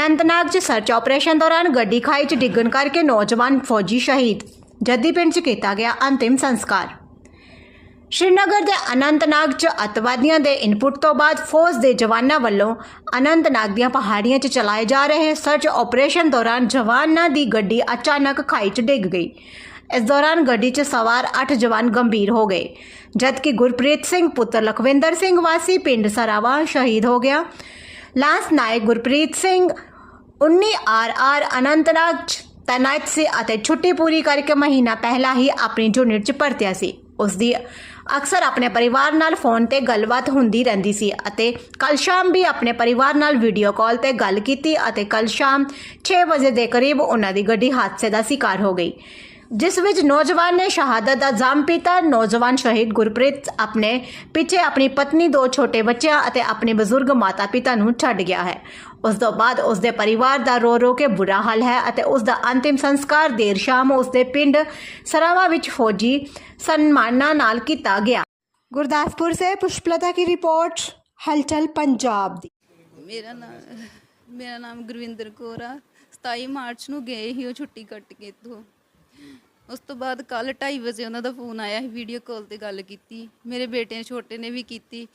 ਅਨੰਤਨਾਗ 'ਚ search operation ਦੌਰਾਨ ਗੱਡੀ ਖਾਈ 'ਚ ਡਿੱਗਣ ਕਰਕੇ ਨੌਜਵਾਨ ਫੌਜੀ ਸ਼ਹੀਦ ਜੱਦੀ ਪਿੰਡ 'ਚ ਕੀਤਾ ਗਿਆ ਅੰਤਿਮ ਸੰਸਕਾਰ ਸ਼੍ਰੀਨਗਰ ਦੇ ਅਨੰਤਨਾਗ 'ਚ ਅੱਤਵਾਦੀਆਂ ਦੇ ਇਨਪੁਟ ਤੋਂ ਬਾਅਦ ਫੌਜ ਦੇ ਜਵਾਨਾਂ ਵੱਲੋਂ ਅਨੰਤਨਾਗ ਦੀਆਂ ਪਹਾੜੀਆਂ 'ਚ ਚਲਾਏ ਜਾ ਰਹੇ ਸਰਚ ਆਪਰੇਸ਼ਨ ਦੌਰਾਨ ਜਵਾਨਾਂ ਦੀ ਗੱਡੀ ਅਚਾਨਕ ਖਾਈ 'ਚ ਡਿੱਗ ਗਈ ਇਸ ਦੌਰਾਨ ਗੱਡੀ 'ਚ ਸਵਾਰ 8 ਜਵਾਨ ਗੰਭੀਰ ਹੋ ਗਏ ਜਦਕਿ ਗੁਰਪ੍ਰੀਤ ਸਿੰਘ ਪੁੱਤਰ ਲਖਵਿੰਦਰ ਸਿੰਘ ਵਾਸੀ ਪਿੰਡ ਸਰਾਵਾ ਸ਼ਹੀਦ ਹੋ ਗਿਆ lance Naik Gurpreet Singh 19 R R Anantnag 'ਚ ਤੈਨਾਤ ਸੀ ਅਤੇ ਛੁੱਟੀ ਪੂਰੀ ਕਰਕੇ ਮਹੀਨਾ ਪਹਿਲਾਂ ਹੀ ਆਪਣੀ ਯੂਨਿਟ 'ਚ ਭਰਤਿਆ ਸੀ। ਉਸ ਦੀ ਅਕਸਰ ਆਪਣੇ ਪਰਿਵਾਰ ਨਾਲ ਫੋਨ ਤੇ ਗੱਲਬਾਤ ਹੁੰਦੀ ਰਹਿੰਦੀ ਸੀ ਅਤੇ ਕੱਲ ਸ਼ਾਮ ਵੀ ਆਪਣੇ ਪਰਿਵਾਰ ਨਾਲ ਵੀਡੀਓ ਕਾਲ ਤੇ ਗੱਲ ਕੀਤੀ ਅਤੇ ਕੱਲ ਸ਼ਾਮ 6 ਵਜੇ ਦੇ ਕਰੀਬ ਉਹਨਾਂ ਦੀ ਗੱਡੀ ਹਾਦਸੇ ਦਾ ਸ਼ਿਕਾਰ ਹੋ ਗਈ। ਜਿਸ ਵਿੱਚ ਨੌਜਵਾਨ ਨੇ ਸ਼ਹਾਦਤ ਦਾ ਜਾਮ ਪੀਤਾ ਨੌਜਵਾਨ ਸ਼ਹੀਦ ਗੁਰਪ੍ਰੀਤ ਆਪਣੇ ਪਿੱਛੇ ਆਪਣੀ ਪਤਨੀ ਦੋ ਛੋਟੇ ਬੱਚਿਆਂ ਅਤੇ ਆਪਣੇ ਬਜ਼ੁਰਗ ਮਾਤਾ-ਪਿਤਾ ਨੂੰ ਛੱਡ ਗਿਆ ਹੈ। ਉਸ ਤੋਂ ਬਾਅਦ ਉਸ ਦੇ ਪਰਿਵਾਰ ਦਾ ਰੋ ਰੋ ਕੇ ਬੁਰਾ ਹਾਲ ਹੈ ਅਤੇ ਉਸ ਦਾ ਅੰਤਿਮ ਸੰਸਕਾਰ ਦੇਰ ਸ਼ਾਮ ਉਸ ਦੇ ਪਿੰਡ ਸਰਾਵਾ ਵਿੱਚ ਫੌਜੀ ਸਨਮਾਨਾਂ ਨਾਲ ਕੀਤਾ ਗਿਆ। ਗੁਰਦਾਸਪੁਰ ਸੇ ਪੁਸ਼ਪਲਤਾ ਕੀ ਰਿਪੋਰਟ ਹਲਚਲ ਪੰਜਾਬ ਦੀ। ਮੇਰਾ ਨਾਮ ਮੇਰਾ ਨਾਮ ਗੁਰਵਿੰਦਰ ਕੌਰ ਆ। 27 ਮਾਰਚ ਨੂੰ ਗਏ ਸੀ ਉਹ ਛੁੱਟੀ ਕੱਟ ਕੇ ਇੱਥੋਂ। ਉਸ ਤੋਂ ਬਾਅਦ ਕੱਲ 2:30 ਵਜੇ ਉਹਨਾਂ ਦਾ ਫੋਨ ਆਇਆ ਸੀ ਵੀਡੀਓ ਕਾਲ ਤੇ ਗੱਲ ਕੀਤੀ। ਮੇਰੇ ਬੇਟੇ ਛੋਟੇ ਨੇ ਵੀ ਕੀਤੀ।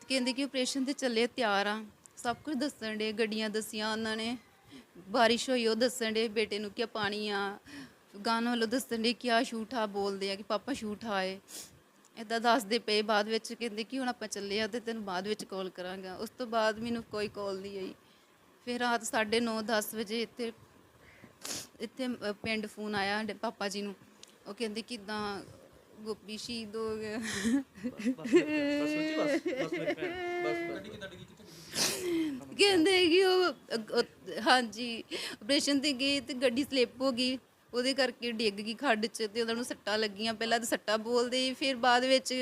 ਤੇ ਕਹਿੰਦੇ ਕਿ ਆਪਰੇਸ਼ਨ ਤੇ ਚੱਲੇ, ਤਿਆਰ ਆ। ਸਭ ਕੁਝ ਦੱਸਣ ਦੇ ਗੱਡੀਆਂ ਦਸੀਆਂ ਉਹਨਾਂ ਨੇ। ਬਾਰਿਸ਼ ਹੋਈ, ਉਹ ਦੱਸਣ ਦੇ ਬੇਟੇ ਨੂੰ ਕਿ ਪਾਣੀ ਆ। ਗਾਣਾ ਵੱਲੋਂ ਦੱਸਣ ਦੇ ਕਿ ਆ ਸ਼ੂਟ ਆ ਬੋਲਦੇ ਆ ਕਿ ਪਾਪਾ ਸ਼ੂਟ ਏ ਇਦਾਂ ਦੱਸਦੇ ਪਏ ਬਾਅਦ ਵਿੱਚ, ਕਹਿੰਦੇ ਕਿ ਹੁਣ ਆਪਾਂ ਚੱਲੇ ਆ ਤੇ ਤੈਨੂੰ ਬਾਅਦ ਵਿੱਚ ਕਾਲ ਕਰਾਂਗਾ। ਉਸ ਤੋਂ ਬਾਅਦ ਮੈਨੂੰ ਕੋਈ ਕਾਲ ਨਹੀਂ ਆਈ। ਫਿਰ ਰਾਤ 9:30 10 ਵਜੇ ਇੱਥੇ ਇੱਥੇ ਪਿੰਡ ਫੋਨ ਆਇਆ ਸਾਡੇ ਪਾਪਾ ਜੀ ਨੂੰ। ਉਹ ਕਹਿੰਦੇ ਕਿਦਾਂ ਗੋਪੀ ਸ਼ਹੀਦ ਹੋ ਗਿਆ ਕਹਿੰਦੇ ਕਿ ਉਹ ਹਾਂਜੀ ਆਪਰੇਸ਼ਨ ਤੇ ਗਏ ਤੇ ਗੱਡੀ ਸਲਿੱਪ ਹੋ ਗਈ। ਉਹਦੇ ਕਰਕੇ ਡਿੱਗ ਗਈ ਖੱਡ 'ਚ ਤੇ ਉਹਨਾਂ ਨੂੰ ਸੱਟਾਂ ਲੱਗੀਆਂ। ਪਹਿਲਾਂ ਤਾਂ ਸੱਟਾਂ ਬੋਲਦੇ ਫਿਰ ਬਾਅਦ ਵਿੱਚ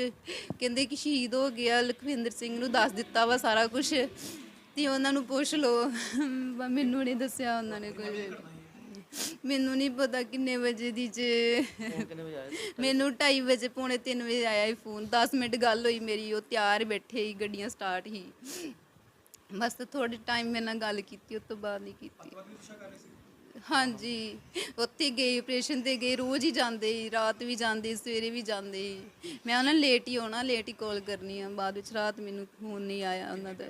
ਕਹਿੰਦੇ ਕਿ ਸ਼ਹੀਦ ਹੋ ਗਿਆ। ਲਖਵਿੰਦਰ ਸਿੰਘ ਨੂੰ ਦੱਸ ਦਿੱਤਾ ਵਾ ਸਾਰਾ ਕੁਝ ਤੇ ਉਹਨਾਂ ਨੂੰ ਪੁੱਛ ਲਓ। ਮੈਨੂੰ ਨਹੀਂ ਦੱਸਿਆ ਉਹਨਾਂ ਨੇ ਕੋਈ। ਮੈਨੂੰ ਨਹੀਂ ਪਤਾ ਕਿੰਨੇ ਵਜੇ ਦੀ ਜੇ। ਮੈਨੂੰ 2:30 ਵਜੇ ਪੌਣੇ 3 ਵਜੇ ਆਇਆ ਹੀ ਫੋਨ। 10 ਮਿੰਟ ਗੱਲ ਹੋਈ ਮੇਰੀ ਉਹ ਤਿਆਰ ਬੈਠੇ ਹੀ ਗੱਡੀਆਂ ਸਟਾਰਟ ਹੀ ਬਸ ਥੋੜੇ ਟਾਈਮ ਮੇਰੇ ਨਾਲ ਗੱਲ ਕੀਤੀ ਉਸ ਤੋਂ ਬਾਅਦ ਨਹੀਂ ਕੀਤੀ। ਹਾਂਜੀ ਉੱਥੇ ਗਏ ਆਪਰੇਸ਼ਨ ਤੇ ਗਏ ਰੋਜ਼ ਹੀ ਜਾਂਦੇ ਸੀ ਰਾਤ ਵੀ ਜਾਂਦੇ ਸਵੇਰੇ ਵੀ ਜਾਂਦੇ ਸੀ। ਮੈਂ ਉਹਨਾਂ ਨੂੰ ਲੇਟ ਹੀ ਆਉਣਾ ਲੇਟ ਹੀ ਕਾਲ ਕਰਨੀ ਆ ਬਾਅਦ ਵਿੱਚ ਰਾਤ ਮੈਨੂੰ ਫੋਨ ਨਹੀਂ ਆਇਆ ਉਹਨਾਂ ਦਾ।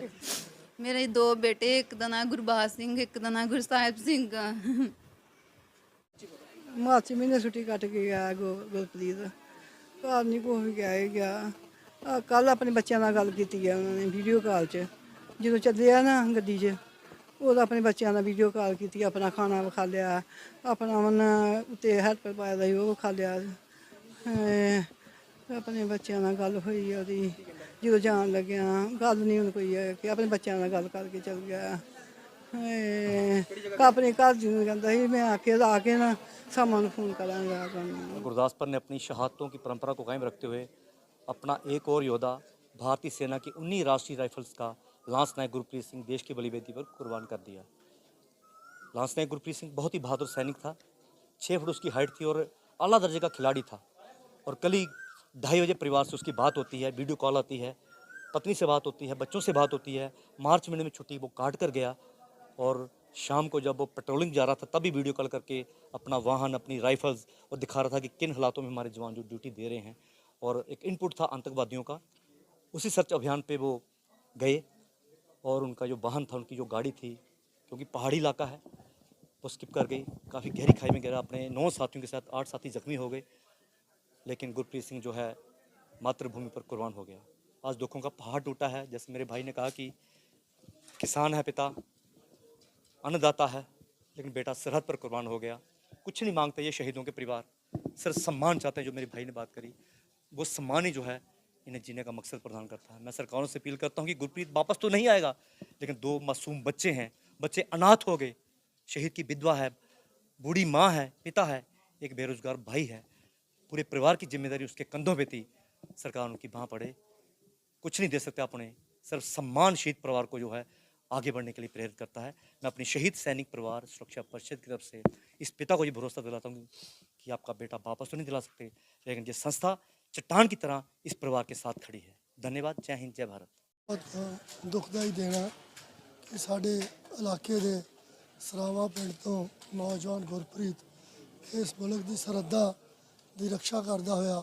ਮੇਰੇ ਦੋ ਬੇਟੇ ਇੱਕ ਦਾ ਨਾਂ ਗੁਰਬਾਜ ਸਿੰਘ ਇੱਕ ਦਾ ਨਾਂ ਗੁਰਸਾਹਿਬ ਸਿੰਘ ਮਾਰਚ ਮਹੀਨੇ ਛੁੱਟੀ ਕੱਟ ਕੇ ਗਿਆ ਗੁ- ਗੁਰਪ੍ਰੀਤ। ਘਰ ਨਹੀਂ ਕੋਈ ਵੀ ਗਿਆ ਹੀ ਗਿਆ। ਕੱਲ ਆਪਣੇ ਬੱਚਿਆਂ ਨਾਲ ਗੱਲ ਕੀਤੀ ਆ ਉਹਨਾਂ ਨੇ ਵੀਡੀਓ ਕਾਲ 'ਚ। ਜਦੋਂ ਚੱਲਿਆ ਨਾ ਗੱਡੀ 'ਚ ਉਦੋਂ ਆਪਣੇ ਬੱਚਿਆਂ ਨਾਲ ਵੀਡੀਓ ਕਾਲ ਕੀਤੀ ਆਪਣਾ ਖਾਣਾ ਵਿਖਾ ਲਿਆ ਆਪਣਾ ਮਨ ਉੱਤੇ ਹੈਲਪਰ ਪਾਇਆ ਦਾ ਸੀ ਉਹ ਵਿਖਾ ਲਿਆ। ਅਹ ਆਪਣੇ ਬੱਚਿਆਂ ਨਾਲ ਗੱਲ ਹੋਈ ਉਹਦੀ। ਜਦੋਂ ਜਾਣ ਲੱਗਿਆ ਗੱਲ ਨਹੀਂ ਹੁਣ ਕੋਈ ਹੈ ਕਿ ਆਪਣੇ ਬੱਚਿਆਂ ਨਾਲ ਗੱਲ ਕਰਕੇ ਚੱਲ ਗਿਆ। ਹਾਏ, ਆਪਣੇ ਘਰ ਜੀ ਨੂੰ ਕਹਿੰਦਾ ਸੀ ਮੈਂ ਆ ਕੇ ਆ ਕੇ ਨਾ सामान फ़ोन गुरदासपुर ने अपनी शहादतों की परंपरा को कायम रखते हुए अपना एक और योद्धा, भारतीय सेना की उन्नीस राष्ट्रीय राइफल्स का लांस नायक गुरप्रीत सिंह देश की बलिबेदी पर कुर्बान कर दिया। लांस नायक गुरप्रीत सिंह बहुत ही बहादुर सैनिक था छः फुट उसकी हाइट थी और अला दर्जे का खिलाड़ी था। और कल ही ढाई बजे परिवार से उसकी बात होती है, वीडियो कॉल आती है, पत्नी से बात होती है, बच्चों से बात होती है, मार्च महीने में छुट्टी वो काट कर गया और शाम को जब वो पेट्रोलिंग जा रहा था, तभी वीडियो कॉल करके अपना वाहन, अपनी राइफल्स और दिखा रहा था कि किन हालातों में हमारे जवान जो ड्यूटी दे रहे हैं। और एक इनपुट था आतंकवादियों का। उसी सर्च अभियान पे वो गए और उनका जो वाहन था, उनकी जो गाड़ी थी, क्योंकि पहाड़ी इलाका है, वो स्किप कर गई। काफ़ी गहरी खाई में गिरा। अपने नौ साथियों के साथ आठ साथी जख्मी हो गए। लेकिन गुरप्रीत सिंह जो है, मातृभूमि पर कुर्बान हो गया। आज दुखों का पहाड़ टूटा है। जैसे मेरे भाई ने कहा कि किसान है पिता अन्नदाता है, लेकिन बेटा सरहद पर कुर्बान हो गया। कुछ नहीं मांगते ये शहीदों के परिवार। सिर्फ़ सम्मान चाहते हैं, जो मेरे भाई ने बात करी। वो सम्मान ही जो है, इन्हें जीने का मकसद प्रदान करता है। मैं सरकारों से अपील करता हूँ कि गुरप्रीत वापस तो नहीं आएगा, लेकिन दो मासूम बच्चे हैं। बच्चे अनाथ हो गए। शहीद की विधवा है, बूढ़ी माँ है, पिता है, एक बेरोजगार भाई है। पूरे परिवार की ज़िम्मेदारी उसके कंधों पे थी। सरकार उनकी बाँ पड़े। कुछ नहीं दे सकते अपने सिर्फ़ सम्मान शहीद परिवार को जो है आगे बढ़ने के लिए प्रेरित करता है। मैं अपने शहीद सैनिक परिवार सुरक्षा परिषद की तरफ़ से इस पिता को ये भरोसा दिलाता हूँ कि आपका बेटा वापस तो नहीं दिला सकते, लेकिन ये संस्था चट्टान की तरह इस परिवार के साथ खड़ी है। धन्यवाद। जय हिंद, जय भारत। बहुत दुखदाई देना कि साढ़े इलाके के सरावा पिंड तो नौजवान गुरप्रीत इस मुल्क की सरहदा की रक्षा करता हुआ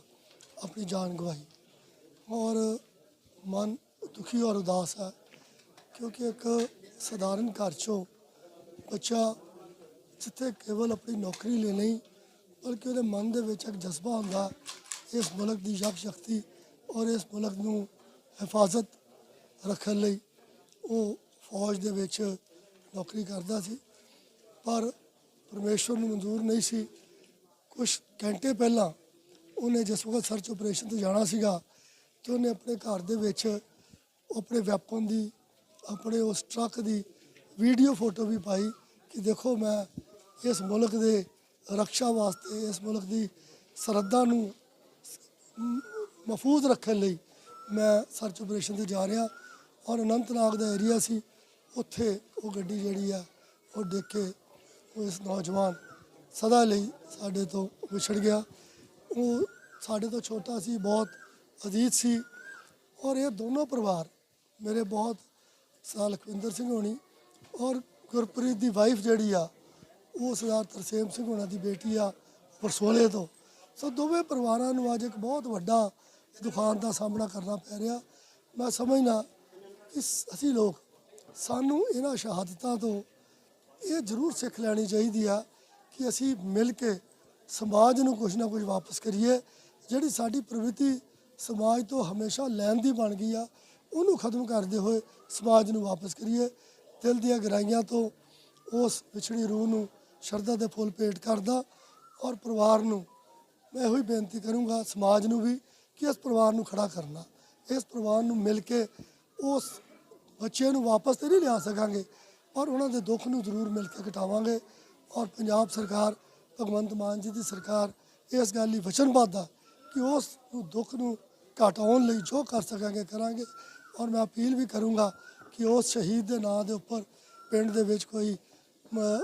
अपनी जान गवाई और मन दुखी और उदास है ਕਿਉਂਕਿ ਇੱਕ ਸਧਾਰਨ ਘਰ ਚੋਂ ਬੱਚਾ ਜਿੱਥੇ ਕੇਵਲ ਆਪਣੀ ਨੌਕਰੀ ਲਈ ਨਹੀਂ, ਬਲਕਿ ਉਹਦੇ ਮਨ ਦੇ ਵਿੱਚ ਇੱਕ ਜਜ਼ਬਾ ਹੁੰਦਾ, ਇਸ ਮੁਲਕ ਦੀ ਯਕ ਸ਼ਕਤੀ ਔਰ ਇਸ ਮੁਲਕ ਨੂੰ ਹਿਫਾਜ਼ਤ ਰੱਖਣ ਲਈ ਉਹ ਫੌਜ ਦੇ ਵਿੱਚ ਨੌਕਰੀ ਕਰਦਾ ਸੀ। ਪਰ ਪਰਮੇਸ਼ਵਰ ਨੂੰ ਮਨਜ਼ੂਰ ਨਹੀਂ ਸੀ। ਕੁਝ ਘੰਟੇ ਪਹਿਲਾਂ ਉਹਨੇ ਜਿਸ ਵਕਤ ਸਰਚ ਆਪਰੇਸ਼ਨ ਤੇ ਜਾਣਾ ਸੀਗਾ ਤੇ ਉਹਨੇ ਆਪਣੇ ਘਰ ਦੇ ਵਿੱਚ ਆਪਣੇ ਵੈਪਨ ਦੀ ਆਪਣੇ ਉਸ ਟਰੱਕ ਦੀ ਵੀਡੀਓ ਫੋਟੋ ਵੀ ਪਾਈ ਕਿ ਦੇਖੋ ਮੈਂ ਇਸ ਮੁਲਕ ਦੇ ਰੱਖਿਆ ਵਾਸਤੇ, ਇਸ ਮੁਲਕ ਦੀ ਸਰਹੱਦਾਂ ਨੂੰ ਮਹਫੂਜ਼ ਰੱਖਣ ਲਈ ਮੈਂ ਸਰਚ ਆਪਰੇਸ਼ਨ ਤੇ ਜਾ ਰਿਹਾ ਔਰ ਅਨੰਤਨਾਗ ਦਾ ਏਰੀਆ ਸੀ, ਉੱਥੇ ਉਹ ਗੱਡੀ ਜਿਹੜੀ ਆ, ਉਹ ਡਿੱਗ ਕੇ ਉਹ ਇਸ ਨੌਜਵਾਨ ਸਦਾ ਲਈ ਸਾਡੇ ਤੋਂ ਵਿਛੜ ਗਿਆ। ਉਹ ਸਾਡੇ ਤੋਂ ਛੋਟਾ ਸੀ, ਬਹੁਤ ਅਜੀਜ਼ ਸੀ ਔਰ ਇਹ ਦੋਨੋਂ ਪਰਿਵਾਰ ਮੇਰੇ ਬਹੁਤ ਸਾਲ ਲਖਵਿੰਦਰ ਸਿੰਘ ਹੋਣੀ ਔਰ ਗੁਰਪ੍ਰੀਤ ਦੀ ਵਾਈਫ ਜਿਹੜੀ ਆ, ਉਹ ਸਰਦਾਰ ਤਰਸੇਮ ਸਿੰਘ ਹੋਣਾ ਦੀ ਬੇਟੀ ਆ ਵਰਸੋਲੇ ਤੋਂ। ਸੋ ਦੋਵੇਂ ਪਰਿਵਾਰਾਂ ਨੂੰ ਅੱਜ ਇੱਕ ਬਹੁਤ ਵੱਡਾ ਦੁਖਾਨ ਦਾ ਸਾਹਮਣਾ ਕਰਨਾ ਪੈ ਰਿਹਾ। ਮੈਂ ਸਮਝਦਾ ਕਿ ਅਸੀਂ ਲੋਕ ਸਾਨੂੰ ਇਹਨਾਂ ਸ਼ਹਾਦਤਾਂ ਤੋਂ ਇਹ ਜ਼ਰੂਰ ਸਿੱਖ ਲੈਣੀ ਚਾਹੀਦੀ ਆ ਕਿ ਅਸੀਂ ਮਿਲ ਕੇ ਸਮਾਜ ਨੂੰ ਕੁਝ ਨਾ ਕੁਝ ਵਾਪਸ ਕਰੀਏ। ਜਿਹੜੀ ਸਾਡੀ ਪ੍ਰਵਿਰਤੀ ਸਮਾਜ ਤੋਂ ਹਮੇਸ਼ਾ ਲੈਣ ਦੀ ਬਣ ਗਈ ਆ ਉਹਨੂੰ ਖਤਮ ਕਰਦੇ ਹੋਏ ਸਮਾਜ ਨੂੰ ਵਾਪਸ ਕਰੀਏ। ਦਿਲ ਦੀਆਂ ਗਹਿਰਾਈਆਂ ਤੋਂ ਉਸ ਵਿਛੜੀ ਰੂਹ ਨੂੰ ਸ਼ਰਧਾ ਦੇ ਫੁੱਲ ਭੇਟ ਕਰਦਾ ਔਰ ਪਰਿਵਾਰ ਨੂੰ ਮੈਂ ਇਹੋ ਹੀ ਬੇਨਤੀ ਕਰੂੰਗਾ, ਸਮਾਜ ਨੂੰ ਵੀ, ਕਿ ਇਸ ਪਰਿਵਾਰ ਨੂੰ ਖੜਾ ਕਰਨਾ। ਇਸ ਪਰਿਵਾਰ ਨੂੰ ਮਿਲ ਕੇ ਉਸ ਬੱਚੇ ਨੂੰ ਵਾਪਸ ਤੇ ਨਹੀਂ ਲਿਆ ਸਕਾਂਗੇ, ਪਰ ਉਹਨਾਂ ਦੇ ਦੁੱਖ ਨੂੰ ਜ਼ਰੂਰ ਮਿਲ ਕੇ ਘਟਾਵਾਂਗੇ। ਔਰ ਪੰਜਾਬ ਸਰਕਾਰ, ਭਗਵੰਤ ਮਾਨ ਜੀ ਦੀ ਸਰਕਾਰ ਇਸ ਗੱਲ ਲਈ ਵਚਨਬੱਧ ਆ ਕਿ ਉਸ ਨੂੰ ਦੁੱਖ ਨੂੰ ਘਟਾਉਣ ਲਈ ਜੋ ਕਰ ਸਕਾਂਗੇ, ਕਰਾਂਗੇ। ਔਰ ਮੈਂ ਅਪੀਲ ਵੀ ਕਰੂੰਗਾ ਕਿ ਉਸ ਸ਼ਹੀਦ ਦੇ ਨਾਂ ਦੇ ਉੱਪਰ ਪਿੰਡ ਦੇ ਵਿੱਚ ਕੋਈ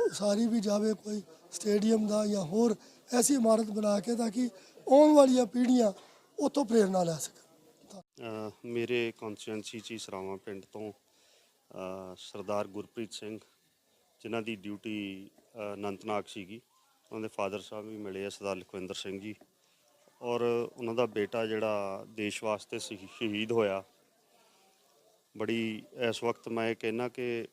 ਉਸਾਰੀ ਵੀ ਜਾਵੇ, ਕੋਈ ਸਟੇਡੀਅਮ ਦਾ ਜਾਂ ਹੋਰ ਐਸੀ ਇਮਾਰਤ ਬਣਾ ਕੇ ਤਾਂ ਕਿ ਆਉਣ ਵਾਲੀਆਂ ਪੀੜ੍ਹੀਆਂ ਉੱਥੋਂ ਪ੍ਰੇਰਣਾ ਲੈ ਸਕਣ। ਮੇਰੇ ਕੌਂਸਟੀਚੁਐਂਸੀ ਚ ਹੀ ਸਰਾਵਾਂ ਪਿੰਡ ਤੋਂ ਸਰਦਾਰ ਗੁਰਪ੍ਰੀਤ ਸਿੰਘ, ਜਿਨ੍ਹਾਂ ਦੀ ਡਿਊਟੀ ਅਨੰਤਨਾਗ ਸੀਗੀ, ਉਹਨਾਂ ਦੇ ਫਾਦਰ ਸਾਹਿਬ ਵੀ ਮਿਲੇ ਆ, ਸਰਦਾਰ ਲਖਵਿੰਦਰ ਸਿੰਘ ਜੀ। ਔਰ ਉਹਨਾਂ ਦਾ ਬੇਟਾ ਜਿਹੜਾ ਦੇਸ਼ ਵਾਸਤੇ ਸ਼ਹੀ- ਸ਼ਹੀਦ ਹੋਇਆ ਬੜੀ ਇਸ ਵਕਤ ਮੈਂ ਇਹ ਕਹਿਣਾ ਕਿ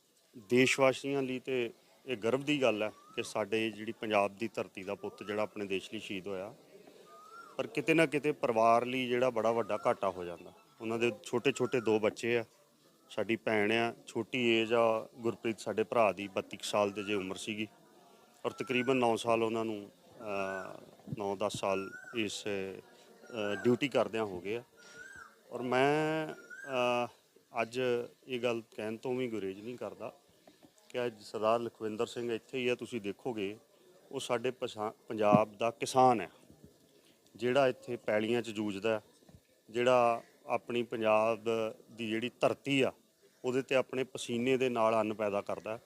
ਦੇਸ਼ ਵਾਸੀਆਂ ਲਈ ਤੇ ਇਹ ਗਰਵ ਦੀ ਗੱਲ ਹੈ ਕਿ ਸਾਡੇ ਜਿਹੜੀ ਪੰਜਾਬ ਦੀ ਧਰਤੀ ਦਾ ਪੁੱਤ ਜਿਹੜਾ ਆਪਣੇ ਦੇਸ਼ ਲਈ ਸ਼ਹੀਦ ਹੋਇਆ, ਪਰ ਕਿਤੇ ਨਾ ਕਿਤੇ ਪਰਿਵਾਰ ਲਈ ਜਿਹੜਾ ਬੜਾ ਵੱਡਾ ਘਾਟਾ ਹੋ ਜਾਂਦਾ। ਉਹਨਾਂ ਦੇ ਛੋਟੇ ਛੋਟੇ ਦੋ ਬੱਚੇ ਆ, ਸਾਡੀ ਭੈਣ ਆ, ਛੋਟੀ ਏਜ ਆ, ਗੁਰਪ੍ਰੀਤ ਸਾਡੇ ਭਰਾ ਦੀ 32 ਕੁ ਸਾਲ ਦੇ ਜੇ ਉਮਰ ਸੀਗੀ ਔਰ ਤਕਰੀਬਨ 9 ਸਾਲ ਉਹਨਾਂ ਨੂੰ 9-10 ਸਾਲ ਇਸ ਡਿਊਟੀ ਕਰਦਿਆਂ ਹੋ ਗਏ ਆ। ਔਰ ਮੈਂ ਅੱਜ ਇਹ ਗੱਲ ਕਹਿਣ ਤੋਂ ਵੀ ਗੁਰੇਜ ਨਹੀਂ ਕਰਦਾ ਕਿ ਅੱਜ ਸਰਦਾਰ ਲਖਵਿੰਦਰ ਸਿੰਘ ਇੱਥੇ ਹੀ ਆ, ਤੁਸੀਂ ਦੇਖੋਗੇ, ਉਹ ਸਾਡੇ ਪਛਾ- ਪੰਜਾਬ ਦਾ ਕਿਸਾਨ ਹੈ। ਜਿਹੜਾ ਇੱਥੇ ਪੈਲੀਆਂ 'ਚ ਜੂਝਦਾ ਜਿਹੜਾ ਆਪਣੀ ਪੰਜਾਬ ਦੀ ਜਿਹੜੀ ਧਰਤੀ ਆ, ਉਹਦੇ ਤੇ ਆਪਣੇ ਪਸੀਨੇ ਦੇ ਨਾਲ ਅੰਨ ਪੈਦਾ ਕਰਦਾ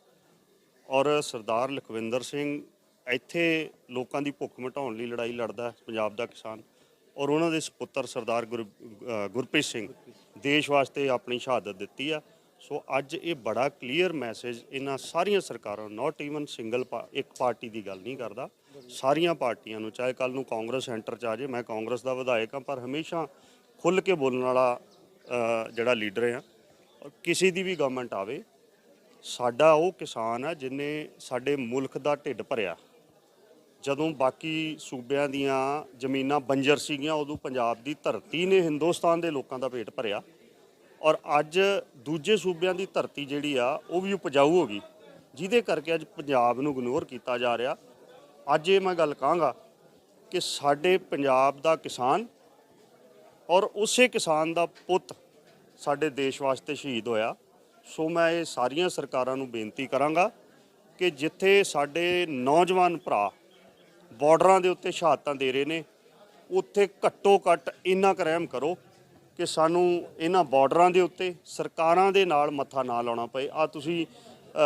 ਔਰ ਸਰਦਾਰ ਲਖਵਿੰਦਰ ਸਿੰਘ ਇੱਥੇ ਲੋਕਾਂ ਦੀ ਭੁੱਖ ਮਿਟਾਉਣ ਲਈ ਲੜਾਈ ਲੜਦਾ ਪੰਜਾਬ ਦਾ ਕਿਸਾਨ। ਔਰ ਉਹਨਾਂ ਦੇ ਸੁਪੁੱਤਰ ਸਰਦਾਰ ਗੁਰ ਗੁਰਪ੍ਰੀਤ ਸਿੰਘ ਦੇਸ਼ ਵਾਸਤੇ ਆਪਣੀ ਸ਼ਹਾਦਤ ਦਿੱਤੀ ਆ। ਸੋ ਅੱਜ ਇਹ ਬੜਾ ਕਲੀਅਰ ਮੈਸੇਜ ਇਹਨਾਂ ਸਾਰੀਆਂ ਸਰਕਾਰਾਂ ਨਾਟ ਈਵਨ ਸਿੰਗਲ ਇੱਕ ਪਾਰਟੀ ਦੀ ਗੱਲ ਨਹੀਂ ਕਰਦਾ। ਸਾਰੀਆਂ ਪਾਰਟੀਆਂ ਨੂੰ, ਚਾਹੇ ਕੱਲ ਨੂੰ ਕਾਂਗਰਸ ਸੈਂਟਰ ਚ ਆ ਜੇ ਮੈਂ ਕਾਂਗਰਸ ਦਾ ਵਿਧਾਇਕ ਹਾਂ, ਪਰ ਹਮੇਸ਼ਾ ਖੁੱਲ ਕੇ ਬੋਲਣ ਵਾਲਾ ਜਿਹੜਾ ਲੀਡਰ ਆ ਕਿਸੇ ਦੀ ਵੀ ਗਵਰਨਮੈਂਟ ਆਵੇ, ਸਾਡਾ ਉਹ ਕਿਸਾਨ ਆ ਜਿਨੇ ਸਾਡੇ ਮੁਲਕ ਦਾ ਢਿੱਡ ਭਰਿਆ। ਜਦੋਂ ਬਾਕੀ ਸੂਬਿਆਂ ਦੀਆਂ ਜ਼ਮੀਨਾਂ ਬੰਜਰ ਸੀਗੀਆਂ, ਉਦੋਂ ਪੰਜਾਬ ਦੀ ਧਰਤੀ ਨੇ ਹਿੰਦੁਸਤਾਨ ਦੇ ਲੋਕਾਂ ਦਾ ਪੇਟ ਭਰਿਆ ਔਰ ਅੱਜ ਦੂਜੇ ਸੂਬਿਆਂ ਦੀ ਧਰਤੀ ਜਿਹੜੀ ਆ, ਉਹ ਵੀ ਉਪਜਾਊ ਹੋ ਗਈ, ਜਿਹਦੇ ਕਰਕੇ ਅੱਜ ਪੰਜਾਬ ਨੂੰ ਇਗਨੋਰ ਕੀਤਾ ਜਾ ਰਿਹਾ। ਅੱਜ ਇਹ ਮੈਂ ਗੱਲ ਕਹਾਂਗਾ ਕਿ ਸਾਡੇ ਪੰਜਾਬ ਦਾ ਕਿਸਾਨ ਔਰ ਉਸੇ ਕਿਸਾਨ ਦਾ ਪੁੱਤ ਸਾਡੇ ਦੇਸ਼ ਵਾਸਤੇ ਸ਼ਹੀਦ ਹੋਇਆ। ਸੋ ਮੈਂ ਇਹ ਸਾਰੀਆਂ ਸਰਕਾਰਾਂ ਨੂੰ ਬੇਨਤੀ ਕਰਾਂਗਾ ਕਿ ਜਿੱਥੇ ਸਾਡੇ ਨੌਜਵਾਨ ਭਰਾ ਬਾਰਡਰਾਂ ਦੇ ਉੱਤੇ ਸ਼ਹਾਦਤਾਂ ਦੇ ਰਹੇ ਨੇ। ਉੱਥੇ ਘੱਟੋ ਘੱਟ ਇੰਨਾ ਕੁ ਕਰੋ ਕਿ ਸਾਨੂੰ ਇਹਨਾਂ ਬਾਰਡਰਾਂ ਦੇ ਉੱਤੇ ਸਰਕਾਰਾਂ ਦੇ ਨਾਲ ਮੱਥਾ ਨਾ ਲਾਉਣਾ ਪਏ। ਆ ਤੁਸੀਂ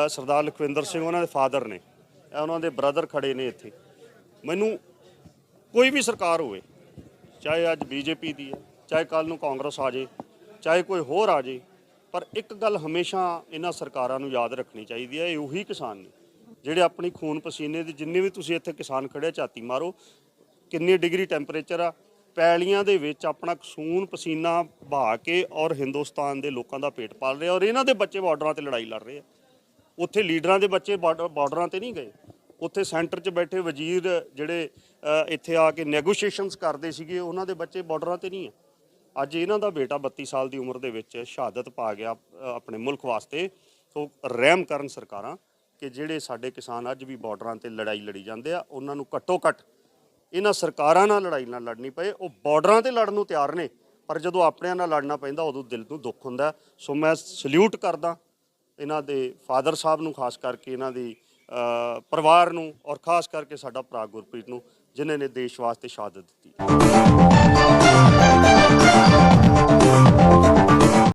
ਸਰਦਾਰ ਲਖਵਿੰਦਰ ਸਿੰਘ ਉਹਨਾਂ ਦੇ ਫਾਦਰ ਨੇ ਉਹਨਾਂ ਦੇ ਬ੍ਰਦਰ ਖੜੇ ਨੇ ਇੱਥੇ। ਮੈਨੂੰ ਕੋਈ ਵੀ ਸਰਕਾਰ ਹੋਵੇ, ਚਾਹੇ ਅੱਜ ਬੀਜੇਪੀ ਦੀ ਹੈ, ਚਾਹੇ ਕੱਲ ਨੂੰ ਕਾਂਗਰਸ ਆ ਜੇ, ਚਾਹੇ ਕੋਈ ਹੋਰ ਆ ਜੇ, ਪਰ ਇੱਕ ਗੱਲ ਹਮੇਸ਼ਾ ਇਹਨਾਂ ਸਰਕਾਰਾਂ ਨੂੰ ਯਾਦ ਰੱਖਣੀ ਚਾਹੀਦੀ ਹੈ, ਇਹ ਉਹੀ ਕਿਸਾਨ ਨੇ। ਜਿਹੜੇ ਆਪਣੀ ਖੂਨ ਪਸੀਨੇ ਦੀ ਜਿੰਨੇ ਵੀ ਤੁਸੀਂ ਇੱਥੇ ਕਿਸਾਨ ਖੜੇ ਝਾਤੀ ਮਾਰੋ, ਕਿੰਨੀ ਡਿਗਰੀ ਟੈਂਪਰੇਚਰ ਆ, ਪੈਲੀਆਂ ਦੇ ਵਿੱਚ ਆਪਣਾ ਖੂਨ ਪਸੀਨਾ ਬਹਾ ਕੇ ਔਰ ਹਿੰਦੁਸਤਾਨ ਦੇ ਲੋਕਾਂ ਦਾ ਪੇਟ ਪਾਲ ਰਹੇ ਔਰ ਇਹਨਾਂ ਦੇ ਬੱਚੇ ਬਾਰਡਰਾਂ ਤੇ ਲੜਾਈ ਲੜ ਰਹੇ ਆ। ਉੱਥੇ ਲੀਡਰਾਂ ਦੇ ਬੱਚੇ ਬਾਰਡਰ- ਬਾਰਡਰਾਂ ਤੇ ਨਹੀਂ ਗਏ। ਉੱਥੇ ਸੈਂਟਰ 'ਚ ਬੈਠੇ ਵਜ਼ੀਰ ਜਿਹੜੇ ਇੱਥੇ ਆ ਕੇ ਨੈਗੋਸ਼ੀਏਸ਼ਨਸ ਕਰਦੇ ਸੀਗੇ, ਉਹਨਾਂ ਦੇ ਬੱਚੇ ਬਾਰਡਰਾਂ ਤੇ ਨਹੀਂ ਆ। ਅੱਜ ਇਹਨਾਂ ਦਾ ਬੇਟਾ 32 ਸਾਲ ਦੀ ਉਮਰ ਦੇ ਵਿੱਚ ਸ਼ਹਾਦਤ ਪਾ ਗਿਆ ਆਪਣੇ ਮੁਲਕ ਵਾਸਤੇ। ਸੋ ਰਹਿਮ ਕਰਨ ਸਰਕਾਰਾਂ। ਕਿ ਜਿਹੜੇ ਸਾਡੇ ਕਿਸਾਨ ਅੱਜ ਵੀ ਬਾਰਡਰਾਂ ਤੇ ਲੜਾਈ ਲੜੀ ਜਾਂਦੇ ਆ, ਉਹਨਾਂ ਨੂੰ ਘੱਟੋ ਘੱਟ ਇਹਨਾਂ ਸਰਕਾਰਾਂ ਨਾਲ ਲੜਾਈ ਨਾਲ ਲੜਨੀ ਪਏ, ਉਹ ਬਾਰਡਰਾਂ ਤੇ ਲੜਨ ਨੂੰ ਤਿਆਰ ਨੇ, ਪਰ ਜਦੋਂ ਆਪਣਿਆਂ ਨਾਲ ਲੜਨਾ ਪੈਂਦਾ, ਉਦੋਂ ਦਿਲ ਨੂੰ ਦੁੱਖ ਹੁੰਦਾ। ਸੋ ਮੈਂ ਸਲੂਟ ਕਰਦਾ ਇਹਨਾਂ ਦੇ ਫਾਦਰ ਸਾਹਿਬ ਨੂੰ, ਖਾਸ ਕਰਕੇ ਇਹਨਾਂ ਦੀ ਪਰਿਵਾਰ ਨੂੰ ਔਰ ਖਾਸ ਕਰਕੇ ਸਾਡਾ ਭਰਾ ਗੁਰਪ੍ਰੀਤ ਨੂੰ, ਜਿਨ੍ਹਾਂ ਨੇ ਦੇਸ਼ ਵਾਸਤੇ ਸ਼ਹਾਦਤ ਦਿੱਤੀ।